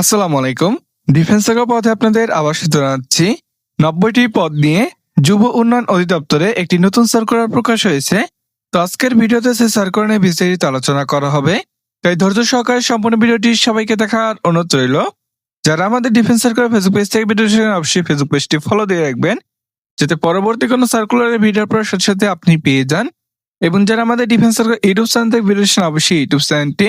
আসসালামু আলাইকুম। ডিফেন্স শাখা পথে আপনাদের আবার জানাচ্ছি। নব্বইটি পদ নিয়ে যুব উন্নয়ন অধিদপ্তরে একটি নতুন সার্কুলার প্রকাশ হয়েছে। তো আজকের ভিডিওতে সেই সার্কুলার নিয়ে বিস্তারিত আলোচনা করা হবে। তাই ধৈর্য সহকারে সম্পূর্ণ ভিডিওটি সবাইকে দেখার অনুরোধ রইল। যারা আমাদের ডিফেন্স সার্কুলার ফেসবুক পেজ থেকে ভিডিও দেখছেন, অবশ্যই ফেসবুক পেজটি ফলো দিয়ে রাখবেন। যাতে পরবর্তী কোনো সার্কুলারের ভিডিও পড়ার সাথে সাথে আপনি পেয়ে যান। এবং যারা আমাদের ডিফেন্স সার্কুলার ইউটিউব চ্যানেল থেকে ভিডিও অবশ্যই ইউটিউব চ্যানেলটি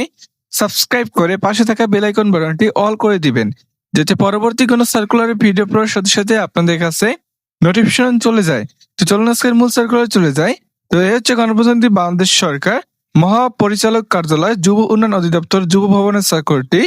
সাবস্ক্রাইব করে পাশে থাকা বেল আইকন বাটনটি অল করে দিবেন, যাতে পরবর্তী কোনো সার্কুলারের ভিডিও পড়ার সাথে সাথে আপনাদের কাছে নোটিফিকেশন চলে যায়। তো চলুন আজকের মূল সার্কুলার চলে যায় তো এই হচ্ছে গণপ্রজাতন্ত্রী বাংলাদেশ সরকার মহাপরিচালক কার্যালয় যুব উন্নয়ন অধিদপ্তর যুব ভবনের সার্কুলারটি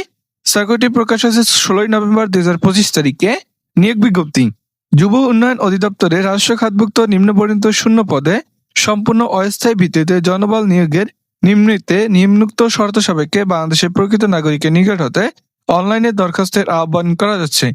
সার্কুলারটি প্রকাশ হয়েছে ষোলোই নভেম্বর দুই হাজার পঁচিশ তারিখে। নিয়োগ বিজ্ঞপ্তি, যুব উন্নয়ন অধিদপ্তরে রাষ্ট্র খাতভুক্ত নিম্নবর্ণিত শূন্য পদে সম্পূর্ণ অস্থায়ী ভিত্তিতে জনবল নিয়োগের নিম্নিতে নিম্নুক্ত শর্ত সাপেক্ষে বাংলাদেশের প্রকৃত নাগরিকের নিকট হতে অনলাইনে দরখাস্তের আহ্বান করা যাচ্ছে।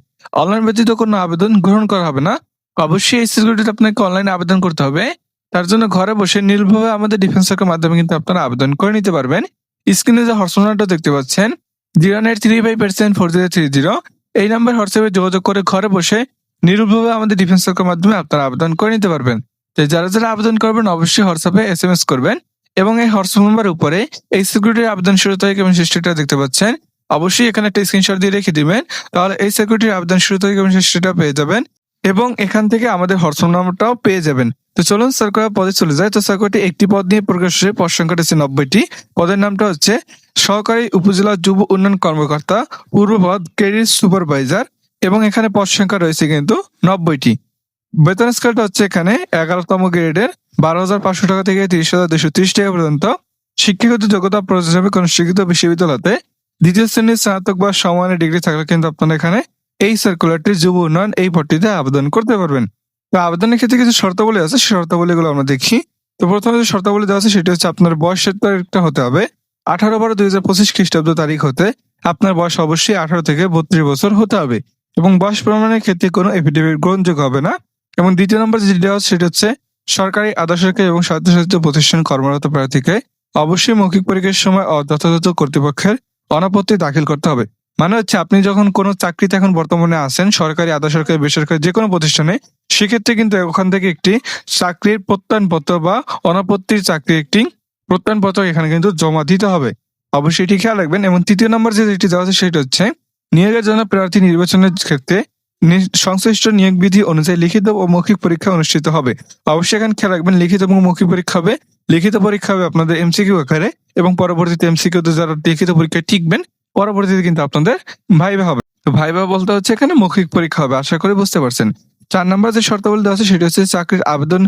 অনলাইন ব্যতীত কোনো আবেদন গ্রহণ করা হবে না। অবশ্যই এই সিকিউরিটিতে আপনাকে অনলাইনে আবেদন করতে হবে। তার জন্য ঘরে বসে নির্ভয়ে আমাদের ডিফেন্স সার্কের মাধ্যমে কিন্তু আপনারা আবেদন করে নিতে পারবেন। স্ক্রিনে যে হর্সোনাটা দেখতে পাচ্ছেন, zero nine three five percent four zero three zero. এই নাম্বার হোয়াটসঅ্যাপে যোগাযোগ করে ঘরে বসে নির্ভয়ে আমাদের ডিফেন্স সার্কের মাধ্যমে আপনারা আবেদন করে নিতে পারবেন। তো যারা যারা আবেদন করবেন, অবশ্যই হোয়াটসঅ্যাপে এস এম এস করবেন। এবং এই হোয়াটসঅ্যাপ নাম্বার উপরে এই সিকিউরিটির আবেদন শুরু তারিখ এবং শেষটা দেখতে পাচ্ছেন। অবশ্যই এখানে একটা স্ক্রিনশট দিয়ে রেখে দিবেন। তাহলে এই সিকিউরিটির আবেদন শুরু তারিখ এবং শেষটা পেয়ে যাবেন এবং এখান থেকে আমাদের হোয়াটসঅ্যাপ নাম্বারটাও পেয়ে যাবেন। তো চলুন সার্কুলার পদে চলে যায় তো সার্কুলারটি একটি পদ নিয়ে প্রকাশ হয়েছে পদ সংখ্যাটা হচ্ছে নব্বইটি। পদের নামটা হচ্ছে সহকারী উপজেলা যুব উন্নয়ন কর্মকর্তা পূর্বপদ ক্রেডিট সুপারভাইজার এবং এখানে পদ সংখ্যা রয়েছে কিন্তু নব্বইটি। বেতন স্কেলটা হচ্ছে এখানে এগারোতম গ্রেডের বারো হাজার পাঁচশো টাকা থেকে তিরিশ হাজার দুশো তিরিশ টাকা পর্যন্ত। শিক্ষাগত যোগ্যতা প্রয়োজন হবে কোন শিক্ষিত বিশ্ববিদ্যালয়তে দ্বিতীয় শ্রেণির স্নাতক বা সমানের ডিগ্রি থাকলে কিন্তু আপনারা এখানে এই সার্কুলারটি যুব উন্নয়ন এই ভর্তিতে আবেদন করতে পারবেন। তো আবেদনের ক্ষেত্রে কিছু শর্তাবলী আছে, সেই শর্তাবলীগুলো আমরা দেখি। তো প্রথমে যে শর্তাবলী দেওয়া আছে, সেটি হচ্ছে আপনার বয়সের তারিখটা হতে হবে। আঠারো বারো দুই হাজার পঁচিশ খ্রিস্টাব্দ তারিখ হতে আপনার বয়স অবশ্যই আঠারো থেকে বত্রিশ বছর হতে হবে। এবং বয়স প্রমাণের ক্ষেত্রে কোনো এফিডেভিট গ্রহণযোগ্য হবে না। এবং দ্বিতীয় নম্বর যেটি দেওয়া সেটা হচ্ছে সরকারি আধা সরকারি এবং স্বায়ত্তশাসিত প্রতিষ্ঠান কর্মরত প্রার্থীকে অবশ্যই মৌখিক পরীক্ষার সময় যথাযথ কর্তৃপক্ষের অনাপত্তি দাখিল করতে হবে। মানে হচ্ছে, আপনি যখন কোনো চাকরিতে এখন বর্তমানে আছেন, সরকারি আধা সরকারি বেসরকারি যে কোনো প্রতিষ্ঠানে, সেক্ষেত্রে কিন্তু ওখান থেকে একটি চাকরির প্রত্যয়নপত্র বা অনাপত্তির চাকরির একটি প্রত্যয়নপত্র এখানে কিন্তু জমা দিতে হবে। অবশ্যই এটি খেয়াল রাখবেন। এবং তৃতীয় নম্বর যে যেটি দেওয়া আছে, সেটা হচ্ছে, নিয়োগের জন্য প্রার্থী নির্বাচনের ক্ষেত্রে সংশ্লিষ্ট নিয়োগ বিধি অনুযায়ী লিখিত ও মৌখিক পরীক্ষা অনুষ্ঠিত হবে। অবশ্যই এখানে খেয়াল রাখবেন, লিখিত এবং মৌখিক পরীক্ষা হবে। লিখিত পরীক্ষা হবে আপনাদের এমসিকিউ আকারে এবং পরবর্তীতে এমসিকিউ তে যারা লিখিত পরীক্ষায় টিকবেন, পরবর্তীতে কিন্তু আপনাদের ভাইবা হবে। তো ভাইবা বলতে হচ্ছে এখানে মৌখিক পরীক্ষা হবে, আশা করি বুঝতে পারছেন। চার নম্বর যে শর্তাবলী দেওয়া আছে, সেটি হচ্ছে চাকরির আবেদন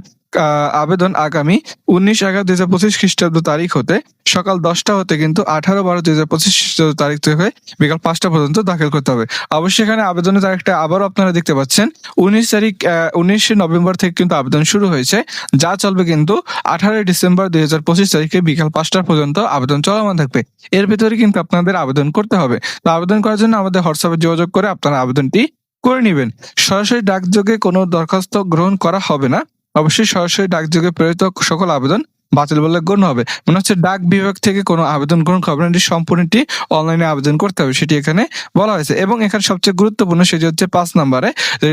আবেদন আগামী উনিশ এগারো দুই হাজার পঁচিশ খ্রিস্টাব্দ তারিখ হতে সকাল দশটা হতে কিন্তু আঠারো বারো দুই হাজার পঁচিশ খ্রিস্টাব্দ তারিখ থেকে বিকাল পাঁচটা পর্যন্ত দাখিল করতে হবে। অবশ্যই এখানে আবেদনের তারিখটা আবারও আপনারা দেখতে পাচ্ছেন। উনিশ তারিখ উনিশ নভেম্বর থেকে কিন্তু আবেদন শুরু হয়েছে। যা চলবে কিন্তু আঠারোই ডিসেম্বর দুই হাজার পঁচিশ তারিখে বিকাল পাঁচটা পর্যন্ত আবেদন চলমান থাকবে। এর ভিতরে কিন্তু আপনাদের আবেদন করতে হবে। তো আবেদন করার জন্য আমাদের হোয়াটসঅ্যাপে যোগাযোগ করে আপনারা আবেদনটি করে নেবেন। সরাসরি ডাকযোগে কোনো দরখাস্ত গ্রহণ করা হবে না। অবশ্যই সরাসরি ডাকযোগে প্রেরিত সকল আবেদন বাতিল বলে গণ্য হবে। মনে হচ্ছে ডাক বিভাগ থেকে কোনো আবেদন গ্রহণ করা হবে না সম্পূর্ণটি অনলাইনে আবেদন করতে হবে, সেটি এখানে বলা হয়েছে। এবং এখানে সবচেয়ে গুরুত্বপূর্ণ সেটি হচ্ছে পাঁচ নম্বরে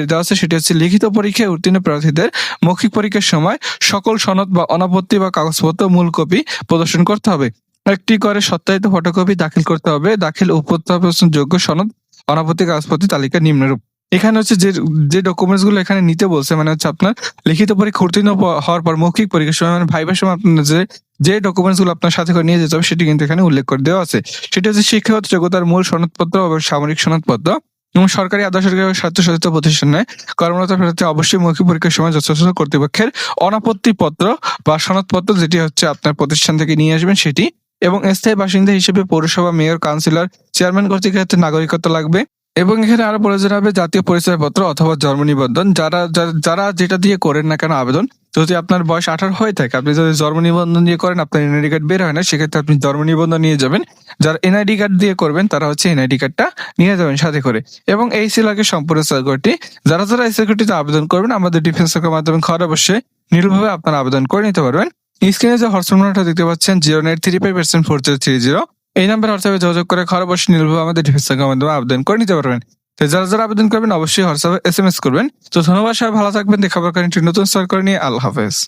দেওয়া আছে সেটি হচ্ছে লিখিত পরীক্ষায় উত্তীর্ণ প্রার্থীদের মৌখিক পরীক্ষার সময় সকল সনদ বা অনাপত্তি বা কাগজপত্র মূল কপি প্রদর্শন করতে হবে। একটি করে সত্যায়িত ফটোকপি দাখিল করতে হবে, দাখিল উপস্থাপন যোগ্য সনদ, অনাপত্তি, কাগজপত্র তালিকা নিম্নরূপ। এখানে হচ্ছে যে যে ডকুমেন্টসগুলো এখানে নিতে বলছে মানে হচ্ছে আপনার লিখিত পরীক্ষা উত্তীর্ণ হওয়ার পর মৌখিক পরীক্ষার সময় মানে ভাইবার সময় আপনার যে যে ডকুমেন্টসগুলো আপনার সাথে করে নিয়ে যেতে হবে, সেটি কিন্তু এখানে উল্লেখ করে দেওয়া আছে। সেটা হচ্ছে শিক্ষাগত যোগ্যতার মূল সনদপত্র এবং সামরিক সনদপত্র এবং সরকারি আধা সরকারি স্বায়ত্তশাসিত প্রতিষ্ঠানে কর্মরত প্রার্থী অবশ্যই মৌখিক পরীক্ষার সময় যথাযথ কর্তৃপক্ষের অনাপত্তি পত্র বা সনদপত্র যেটি হচ্ছে আপনার প্রতিষ্ঠান থেকে নিয়ে আসবেন, সেটি এবং স্থায়ী বাসিন্দা হিসেবে পৌরসভা মেয়র, কাউন্সিলর, চেয়ারম্যান কর্তৃক নাগরিকত্ব লাগবে। এবং এখানে আরও প্রয়োজন হবে, জাতীয় পরিচয়পত্র অথবা জন্ম নিবন্ধন, যারা যারা- যেটা দিয়ে করেন না কেন আবেদন, যদি আপনার বয়স আঠারো হয়ে থাকে, আপনি যদি জন্ম নিবন্ধন দিয়ে করেন, আপনার এনআইডি কার্ড বের হয় না, সেক্ষেত্রে আপনি জন্ম নিবন্ধন নিয়ে যাবেন। যারা এনআইডি কার্ড দিয়ে করবেন, তারা হচ্ছে এনআইডি কার্ডটা নিয়ে যাবেন সাথে করে। এবং এই আগে সম্পূর্ণ সার্কুলারটি যারা যারা এই সার্কুলারটিতে আবেদন করবেন, আমাদের ডিফেন্স মাধ্যমে ঘরে বসে নির্ভুলভাবে আপনারা আবেদন করে নিতে পারবেন। স্ক্রিনে যে হোয়াটসঅ্যাপ দেখতে পাচ্ছেন zero nine three five percent four zero three zero এই নাম্বার হোয়াটসঅ্যাপে যোগাযোগ করে ঘরে বসে নির্ভর আমাদের ডিফেন্স মাধ্যমে আবেদন করে নিতে পারবেন। যারা যারা আবেদন করবেন, অবশ্যই হোয়াটসঅ্যাপে এস এম এস করবেন। তো ধন্যবাদ, সবাই ভালো থাকবেন। দেখা পাবেন একটি নতুন সরকার নিয়ে। আল্লাহ হাফেজ।